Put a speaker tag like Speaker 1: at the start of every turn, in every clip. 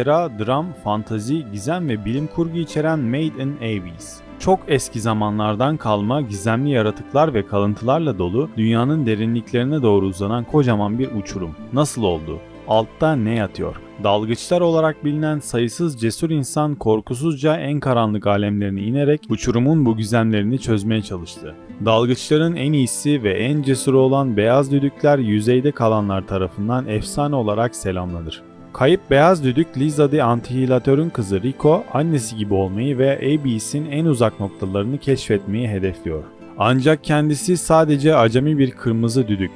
Speaker 1: Macera, dram, fantazi, gizem ve bilim kurgu içeren Made in Abyss. Çok eski zamanlardan kalma gizemli yaratıklar ve kalıntılarla dolu dünyanın derinliklerine doğru uzanan kocaman bir uçurum. Nasıl oldu? Altta ne yatıyor? Dalgıçlar olarak bilinen sayısız cesur insan korkusuzca en karanlık alemlerine inerek uçurumun bu gizemlerini çözmeye çalıştı. Dalgıçların en iyisi ve en cesuru olan beyaz düdükler yüzeyde kalanlar tarafından efsane olarak selamlanır. Kayıp beyaz düdük Liza de Antihilatör'ün kızı Rico, annesi gibi olmayı ve Abyss'in en uzak noktalarını keşfetmeyi hedefliyor. Ancak kendisi sadece acemi bir kırmızı düdük.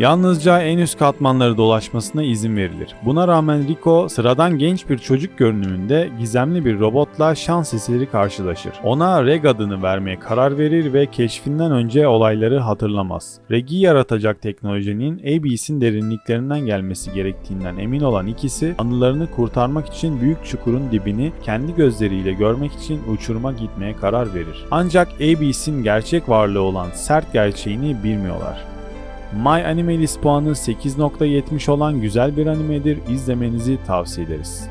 Speaker 1: Yalnızca en üst katmanları dolaşmasına izin verilir. Buna rağmen Rico sıradan genç bir çocuk görünümünde gizemli bir robotla şans eseri karşılaşır. Ona Reg adını vermeye karar verir ve keşfinden önce olayları hatırlamaz. Reg'i yaratacak teknolojinin Abyss'in derinliklerinden gelmesi gerektiğinden emin olan ikisi anılarını kurtarmak için büyük çukurun dibini kendi gözleriyle görmek için uçuruma gitmeye karar verir. Ancak Abyss'in gerçek varlığı olan sert gerçeğini bilmiyorlar. My Animalis puanı 8.70 olan güzel bir animedir. İzlemenizi tavsiye ederiz.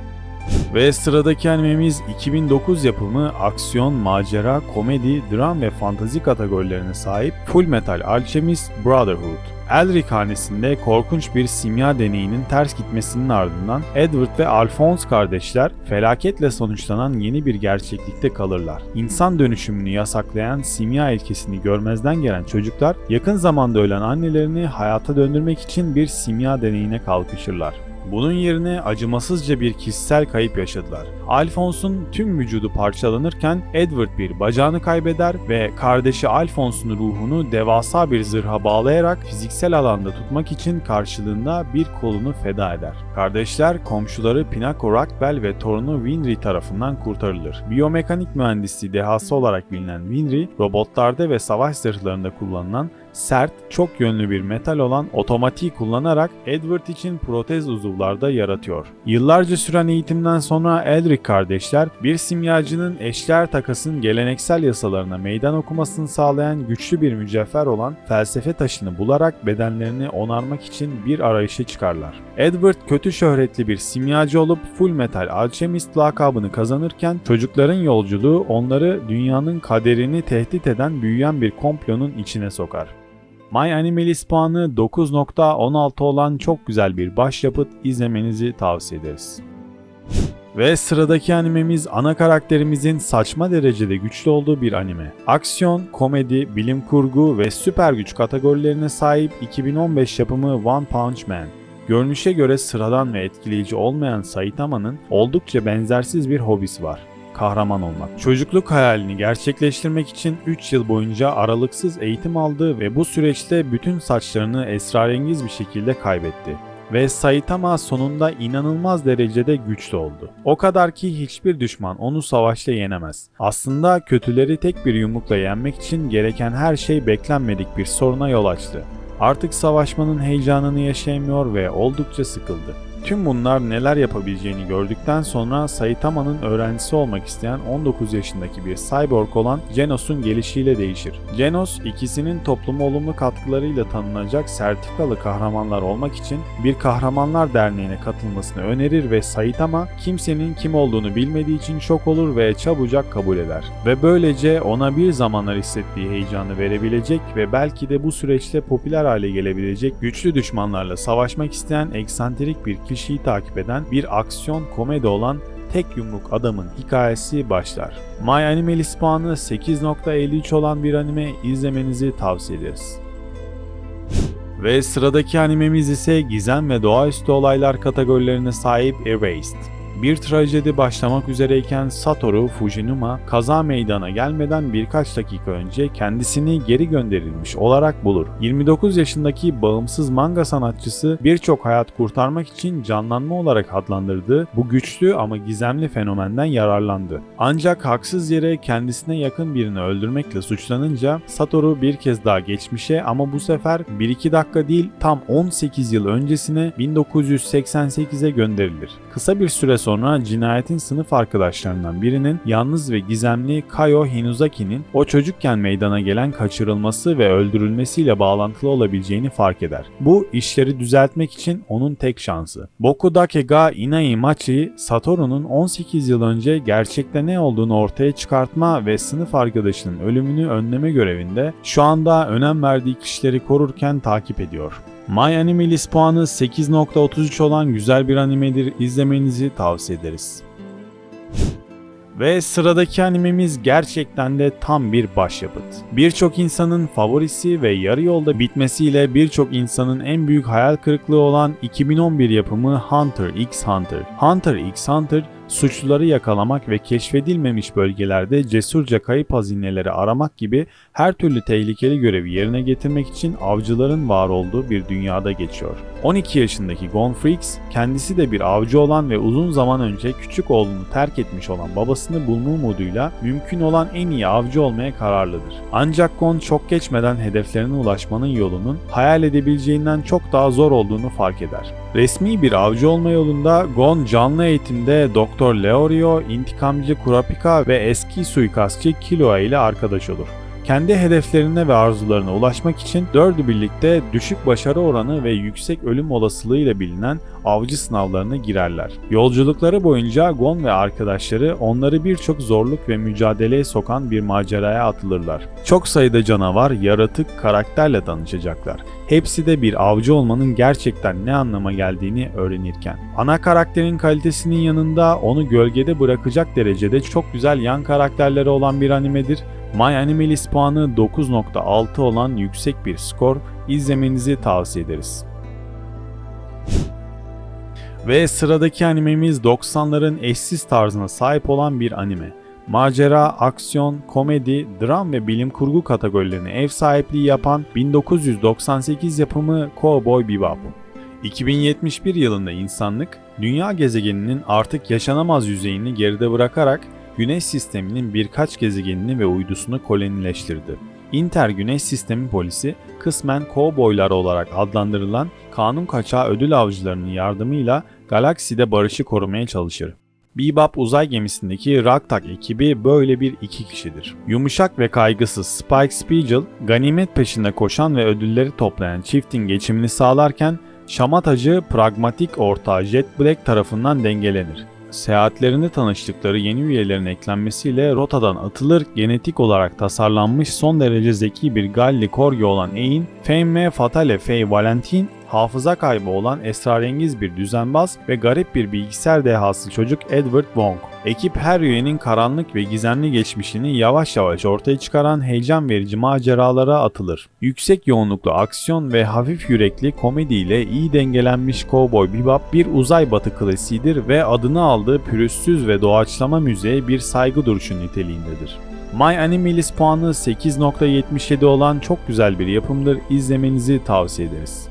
Speaker 1: Ve sıradaki animemiz 2009 yapımı aksiyon, macera, komedi, dram ve fantazi kategorilerine sahip Full Metal Alchemist Brotherhood. Elric hanesinde korkunç bir simya deneyinin ters gitmesinin ardından Edward ve Alphonse kardeşler felaketle sonuçlanan yeni bir gerçeklikte kalırlar. İnsan dönüşümünü yasaklayan simya ilkesini görmezden gelen çocuklar yakın zamanda ölen annelerini hayata döndürmek için bir simya deneyine kalkışırlar. Bunun yerine acımasızca bir kişisel kayıp yaşadılar. Alphonse'un tüm vücudu parçalanırken Edward bir bacağını kaybeder ve kardeşi Alphonse'un ruhunu devasa bir zırha bağlayarak fiziksel alanda tutmak için karşılığında bir kolunu feda eder. Kardeşler komşuları Pinako Rockbell ve torunu Winry tarafından kurtarılır. Biyomekanik mühendisliği dehası olarak bilinen Winry, robotlarda ve savaş zırhlarında kullanılan sert, çok yönlü bir metal olan otomatiği kullanarak Edward için protez uzuvlarda yaratıyor. Yıllarca süren eğitimden sonra Elric kardeşler bir simyacının eşler takasın geleneksel yasalarına meydan okumasını sağlayan güçlü bir mücevher olan felsefe taşını bularak bedenlerini onarmak için bir arayışa çıkarlar. Edward kötü şöhretli bir simyacı olup Full Metal Alchemist lakabını kazanırken çocukların yolculuğu onları dünyanın kaderini tehdit eden büyüyen bir komplonun içine sokar. My Animalis puanı 9.16 olan çok güzel bir başyapıt izlemenizi tavsiye ederiz. Ve sıradaki animemiz ana karakterimizin saçma derecede güçlü olduğu bir anime. Aksiyon, komedi, bilim kurgu ve süper güç kategorilerine sahip 2015 yapımı One Punch Man. Görünüşe göre sıradan ve etkileyici olmayan Saitama'nın oldukça benzersiz bir hobisi var kahraman olmak. Çocukluk hayalini gerçekleştirmek için 3 yıl boyunca aralıksız eğitim aldı ve bu süreçte bütün saçlarını esrarengiz bir şekilde kaybetti. Ve Saitama sonunda inanılmaz derecede güçlü oldu. O kadar ki hiçbir düşman onu savaşla yenemez. Aslında kötüleri tek bir yumrukla yenmek için gereken her şey beklenmedik bir soruna yol açtı. Artık savaşmanın heyecanını yaşayamıyor ve oldukça sıkıldı. Tüm bunlar neler yapabileceğini gördükten sonra Saitama'nın öğrencisi olmak isteyen 19 yaşındaki bir cyborg olan Genos'un gelişiyle değişir. Genos ikisinin topluma olumlu katkılarıyla tanınacak sertifikalı kahramanlar olmak için bir kahramanlar derneğine katılmasını önerir ve Saitama kimsenin kim olduğunu bilmediği için şok olur ve çabucak kabul eder. Ve böylece ona bir zamanlar hissettiği heyecanı verebilecek ve belki de bu süreçte popüler hale gelebilecek güçlü düşmanlarla savaşmak isteyen eksantrik bir kişiyi takip eden bir aksiyon komedi olan Tek Yumruk Adamın hikayesi başlar. My Animalis puanı 8.53 olan bir anime izlemenizi tavsiye ederiz. Ve sıradaki animemiz ise gizem ve doğaüstü olaylar kategorilerine sahip Erased. Bir trajedi başlamak üzereyken Satoru Fujinuma kaza meydana gelmeden birkaç dakika önce kendisini geri gönderilmiş olarak bulur. 29 yaşındaki bağımsız manga sanatçısı birçok hayat kurtarmak için canlanma olarak adlandırdığı bu güçlü ama gizemli fenomenden yararlandı. Ancak haksız yere kendisine yakın birini öldürmekle suçlanınca Satoru bir kez daha geçmişe ama bu sefer 1-2 dakika değil tam 18 yıl öncesine 1988'e gönderilir. Kısa bir süre sonra sonra cinayetin sınıf arkadaşlarından birinin yalnız ve gizemli Kayo Hinuzaki'nin o çocukken meydana gelen kaçırılması ve öldürülmesiyle bağlantılı olabileceğini fark eder. Bu işleri düzeltmek için onun tek şansı. Bokudake ga Inai Machi, Satoru'nun 18 yıl önce gerçekte ne olduğunu ortaya çıkartma ve sınıf arkadaşının ölümünü önleme görevinde şu anda önem verdiği kişileri korurken takip ediyor. My Anime List puanı 8.33 olan güzel bir animedir. İzlemenizi tavsiye ederiz. Ve sıradaki animemiz gerçekten de tam bir başyapıt. Birçok insanın favorisi ve yarı yolda bitmesiyle birçok insanın en büyük hayal kırıklığı olan 2011 yapımı Hunter x Hunter. Hunter x Hunter suçluları yakalamak ve keşfedilmemiş bölgelerde cesurca kayıp hazineleri aramak gibi her türlü tehlikeli görevi yerine getirmek için avcıların var olduğu bir dünyada geçiyor. 12 yaşındaki Gon Freaks kendisi de bir avcı olan ve uzun zaman önce küçük oğlunu terk etmiş olan babasını bulma umuduyla mümkün olan en iyi avcı olmaya kararlıdır. Ancak Gon çok geçmeden hedeflerine ulaşmanın yolunun hayal edebileceğinden çok daha zor olduğunu fark eder. Resmi bir avcı olma yolunda Gon canlı eğitimde Doktor Leorio, intikamcı Kurapika ve eski suikastçı Killua ile arkadaş olur. Kendi hedeflerine ve arzularına ulaşmak için dördü birlikte düşük başarı oranı ve yüksek ölüm olasılığı ile bilinen avcı sınavlarına girerler. Yolculukları boyunca Gon ve arkadaşları onları birçok zorluk ve mücadeleye sokan bir maceraya atılırlar. Çok sayıda canavar, yaratık, karakterle tanışacaklar. Hepsi de bir avcı olmanın gerçekten ne anlama geldiğini öğrenirken. Ana karakterin kalitesinin yanında onu gölgede bırakacak derecede çok güzel yan karakterleri olan bir animedir My Anime List puanı 9.6 olan yüksek bir skor izlemenizi tavsiye ederiz. Ve sıradaki animemiz 90'ların eşsiz tarzına sahip olan bir anime. Macera, aksiyon, komedi, dram ve bilim kurgu kategorilerine ev sahipliği yapan 1998 yapımı Cowboy Bebop. 2071 yılında insanlık, dünya gezegeninin artık yaşanamaz yüzeyini geride bırakarak Güneş sisteminin birkaç gezegenini ve uydusunu kolonileştirdi. Inter Güneş Sistemi polisi kısmen kovboylar olarak adlandırılan kanun kaçağı ödül avcılarının yardımıyla galakside barışı korumaya çalışır. Bebop uzay gemisindeki Ragtag ekibi böyle bir iki kişidir. Yumuşak ve kaygısız Spike Spiegel, ganimet peşinde koşan ve ödülleri toplayan çiftin geçimini sağlarken şamatacı pragmatik ortağı Jet Black tarafından dengelenir seyahatlerinde tanıştıkları yeni üyelerin eklenmesiyle rotadan atılır genetik olarak tasarlanmış son derece zeki bir Galli Korgi olan Ain, Femme Fatale Faye Valentin hafıza kaybı olan esrarengiz bir düzenbaz ve garip bir bilgisayar dehası çocuk Edward Wong. Ekip her üyenin karanlık ve gizemli geçmişini yavaş yavaş ortaya çıkaran heyecan verici maceralara atılır. Yüksek yoğunluklu aksiyon ve hafif yürekli komediyle iyi dengelenmiş Cowboy Bebop bir uzay batı klasiğidir ve adını aldığı pürüzsüz ve doğaçlama müziğe bir saygı duruşu niteliğindedir. My Anime List puanı 8.77 olan çok güzel bir yapımdır. İzlemenizi tavsiye ederiz.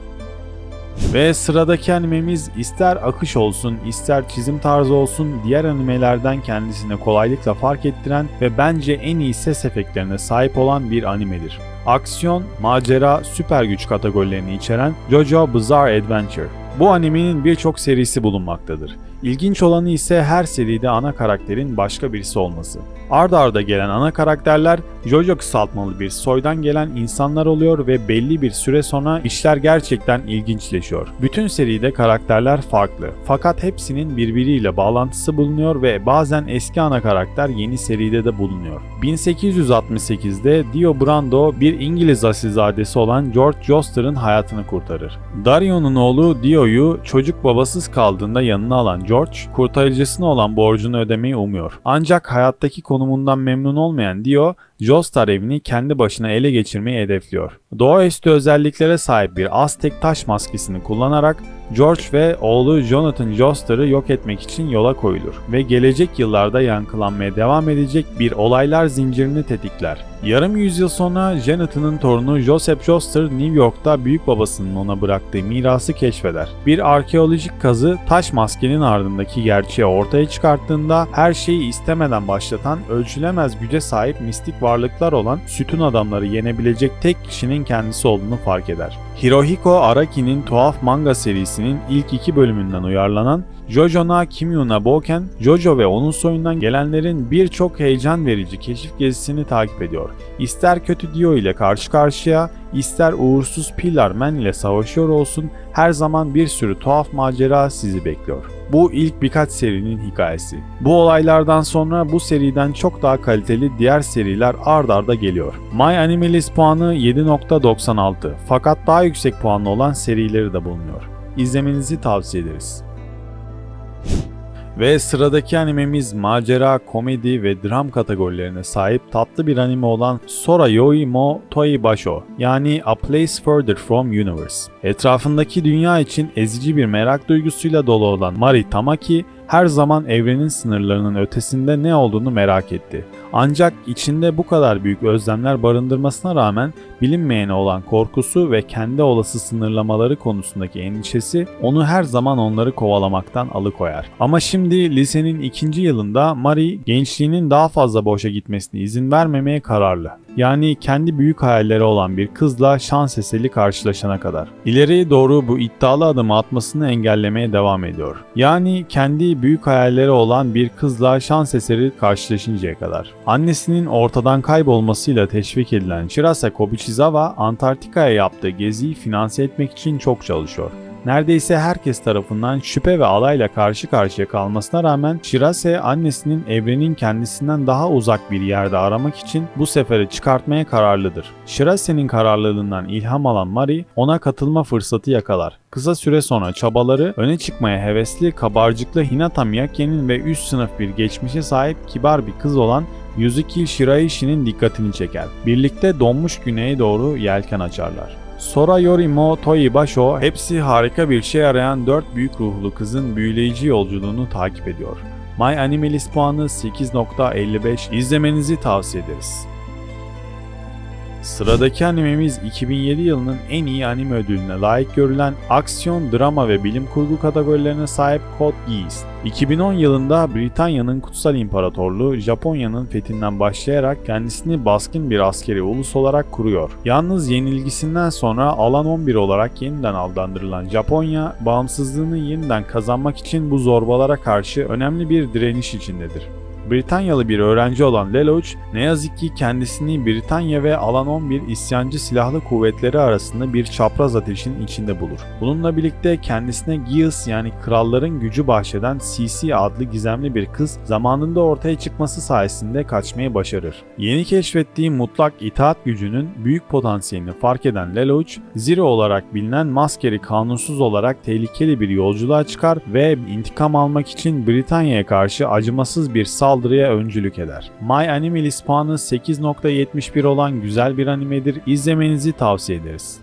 Speaker 1: Ve sıradaki animemiz ister akış olsun, ister çizim tarzı olsun diğer animelerden kendisine kolaylıkla fark ettiren ve bence en iyi ses efektlerine sahip olan bir animedir. Aksiyon, macera, süper güç kategorilerini içeren JoJo Bizarre Adventure. Bu animenin birçok serisi bulunmaktadır. İlginç olanı ise her seride ana karakterin başka birisi olması. Arda arda gelen ana karakterler Jojo kısaltmalı bir soydan gelen insanlar oluyor ve belli bir süre sonra işler gerçekten ilginçleşiyor. Bütün seride karakterler farklı fakat hepsinin birbiriyle bağlantısı bulunuyor ve bazen eski ana karakter yeni seride de bulunuyor. 1868'de Dio Brando bir İngiliz asilzadesi olan George Joster'ın hayatını kurtarır. Dario'nun oğlu Dio'yu çocuk babasız kaldığında yanına alan George, kurtarıcısına olan borcunu ödemeyi umuyor. Ancak hayattaki konumundan memnun olmayan Dio, Joestar evini kendi başına ele geçirmeyi hedefliyor. Doğaüstü özelliklere sahip bir Aztek taş maskesini kullanarak George ve oğlu Jonathan Joestar'ı yok etmek için yola koyulur ve gelecek yıllarda yankılanmaya devam edecek bir olaylar zincirini tetikler. Yarım yüzyıl sonra Jonathan'ın torunu Joseph Joestar New York'ta büyük babasının ona bıraktığı mirası keşfeder. Bir arkeolojik kazı taş maskenin ardındaki gerçeği ortaya çıkarttığında her şeyi istemeden başlatan ölçülemez güce sahip mistik varlıklar olan sütun adamları yenebilecek tek kişinin kendisi olduğunu fark eder. Hirohiko Araki'nin tuhaf manga serisi dizisinin ilk iki bölümünden uyarlanan Jojo na Kimyu na Boken, Jojo ve onun soyundan gelenlerin birçok heyecan verici keşif gezisini takip ediyor. İster kötü Dio ile karşı karşıya, ister uğursuz Pillar Man ile savaşıyor olsun her zaman bir sürü tuhaf macera sizi bekliyor. Bu ilk birkaç serinin hikayesi. Bu olaylardan sonra bu seriden çok daha kaliteli diğer seriler ard arda geliyor. My Animalist puanı 7.96 fakat daha yüksek puanlı olan serileri de bulunuyor. İzlemenizi tavsiye ederiz. Ve sıradaki animemiz macera, komedi ve dram kategorilerine sahip tatlı bir anime olan Sora Yoi mo Toi Basho yani A Place Further From Universe. Etrafındaki dünya için ezici bir merak duygusuyla dolu olan Mari Tamaki her zaman evrenin sınırlarının ötesinde ne olduğunu merak etti. Ancak içinde bu kadar büyük özlemler barındırmasına rağmen bilinmeyene olan korkusu ve kendi olası sınırlamaları konusundaki endişesi onu her zaman onları kovalamaktan alıkoyar. Ama şimdi lisenin ikinci yılında Mari gençliğinin daha fazla boşa gitmesine izin vermemeye kararlı. Yani kendi büyük hayalleri olan bir kızla şans eseri karşılaşana kadar. İleriye doğru bu iddialı adımı atmasını engellemeye devam ediyor. Yani kendi büyük hayalleri olan bir kızla şans eseri karşılaşıncaya kadar. Annesinin ortadan kaybolmasıyla teşvik edilen Shirase Kobuchizawa Antarktika'ya yaptığı geziyi finanse etmek için çok çalışıyor. Neredeyse herkes tarafından şüphe ve alayla karşı karşıya kalmasına rağmen Shirase annesinin evrenin kendisinden daha uzak bir yerde aramak için bu sefere çıkartmaya kararlıdır. Shirase'nin kararlılığından ilham alan Mari ona katılma fırsatı yakalar. Kısa süre sonra çabaları öne çıkmaya hevesli, kabarcıklı Hinata Miyake'nin ve üst sınıf bir geçmişe sahip kibar bir kız olan Yuzuki Shiraishi'nin dikkatini çeker. Birlikte donmuş güneye doğru yelken açarlar. Sora Yorimo Toi Basho hepsi harika bir şey arayan 4 büyük ruhlu kızın büyüleyici yolculuğunu takip ediyor. My Animalist puanı 8.55 izlemenizi tavsiye ederiz. Sıradaki animemiz 2007 yılının en iyi anime ödülüne layık görülen aksiyon, drama ve bilim kurgu kategorilerine sahip Code Geass. 2010 yılında Britanya'nın kutsal imparatorluğu Japonya'nın fethinden başlayarak kendisini baskın bir askeri ulus olarak kuruyor. Yalnız yenilgisinden sonra alan 11 olarak yeniden adlandırılan Japonya, bağımsızlığını yeniden kazanmak için bu zorbalara karşı önemli bir direniş içindedir. Britanyalı bir öğrenci olan Lelouch ne yazık ki kendisini Britanya ve Alan 11 isyancı silahlı kuvvetleri arasında bir çapraz ateşin içinde bulur. Bununla birlikte kendisine Gius yani kralların gücü bahşeden CC adlı gizemli bir kız zamanında ortaya çıkması sayesinde kaçmayı başarır. Yeni keşfettiği mutlak itaat gücünün büyük potansiyelini fark eden Lelouch, Zero olarak bilinen maskeri kanunsuz olarak tehlikeli bir yolculuğa çıkar ve intikam almak için Britanya'ya karşı acımasız bir saldırı saldırıya öncülük eder. My Animalist puanı 8.71 olan güzel bir animedir. İzlemenizi tavsiye ederiz.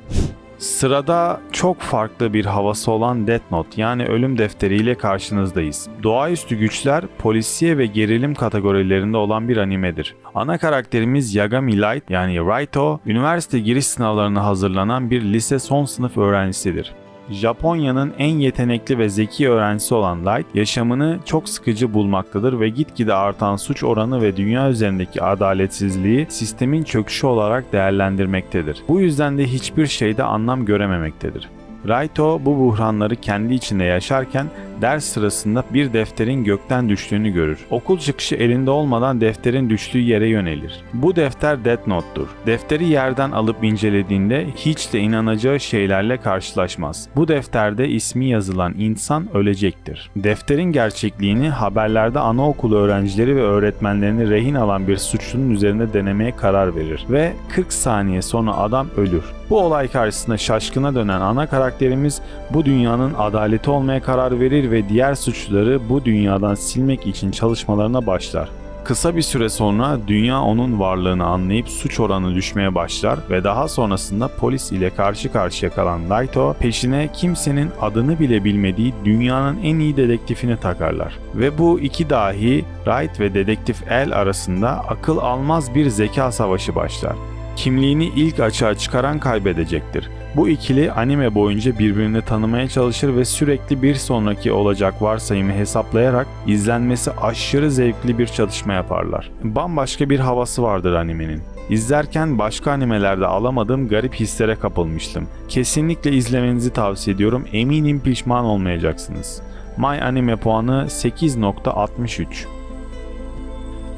Speaker 1: Sırada çok farklı bir havası olan Death Note yani Ölüm Defteri ile karşınızdayız. Doğaüstü güçler, polisiye ve gerilim kategorilerinde olan bir animedir. Ana karakterimiz Yagami Light yani Raito, üniversite giriş sınavlarına hazırlanan bir lise son sınıf öğrencisidir. Japonya'nın en yetenekli ve zeki öğrencisi olan Light, yaşamını çok sıkıcı bulmaktadır ve gitgide artan suç oranı ve dünya üzerindeki adaletsizliği sistemin çöküşü olarak değerlendirmektedir. Bu yüzden de hiçbir şeyde anlam görememektedir. Raito bu buhranları kendi içinde yaşarken ders sırasında bir defterin gökten düştüğünü görür. Okul çıkışı elinde olmadan defterin düştüğü yere yönelir. Bu defter Death Note'dur. Defteri yerden alıp incelediğinde hiç de inanacağı şeylerle karşılaşmaz. Bu defterde ismi yazılan insan ölecektir. Defterin gerçekliğini haberlerde anaokulu öğrencileri ve öğretmenlerini rehin alan bir suçlunun üzerinde denemeye karar verir ve 40 saniye sonra adam ölür. Bu olay karşısında şaşkına dönen ana karakterimiz bu dünyanın adaleti olmaya karar verir ve diğer suçluları bu dünyadan silmek için çalışmalarına başlar. Kısa bir süre sonra dünya onun varlığını anlayıp suç oranı düşmeye başlar ve daha sonrasında polis ile karşı karşıya kalan Lighto peşine kimsenin adını bile bilmediği dünyanın en iyi dedektifini takarlar. Ve bu iki dahi Wright ve dedektif El arasında akıl almaz bir zeka savaşı başlar kimliğini ilk açığa çıkaran kaybedecektir. Bu ikili anime boyunca birbirini tanımaya çalışır ve sürekli bir sonraki olacak varsayımı hesaplayarak izlenmesi aşırı zevkli bir çatışma yaparlar. Bambaşka bir havası vardır animenin. İzlerken başka animelerde alamadığım garip hislere kapılmıştım. Kesinlikle izlemenizi tavsiye ediyorum. Eminim pişman olmayacaksınız. My Anime puanı 8.63.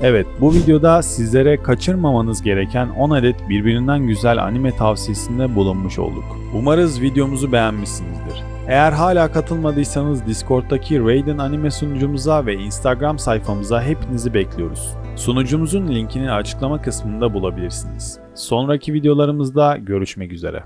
Speaker 1: Evet, bu videoda sizlere kaçırmamanız gereken 10 adet birbirinden güzel anime tavsiyesinde bulunmuş olduk. Umarız videomuzu beğenmişsinizdir. Eğer hala katılmadıysanız Discord'daki Raiden anime sunucumuza ve Instagram sayfamıza hepinizi bekliyoruz. Sunucumuzun linkini açıklama kısmında bulabilirsiniz. Sonraki videolarımızda görüşmek üzere.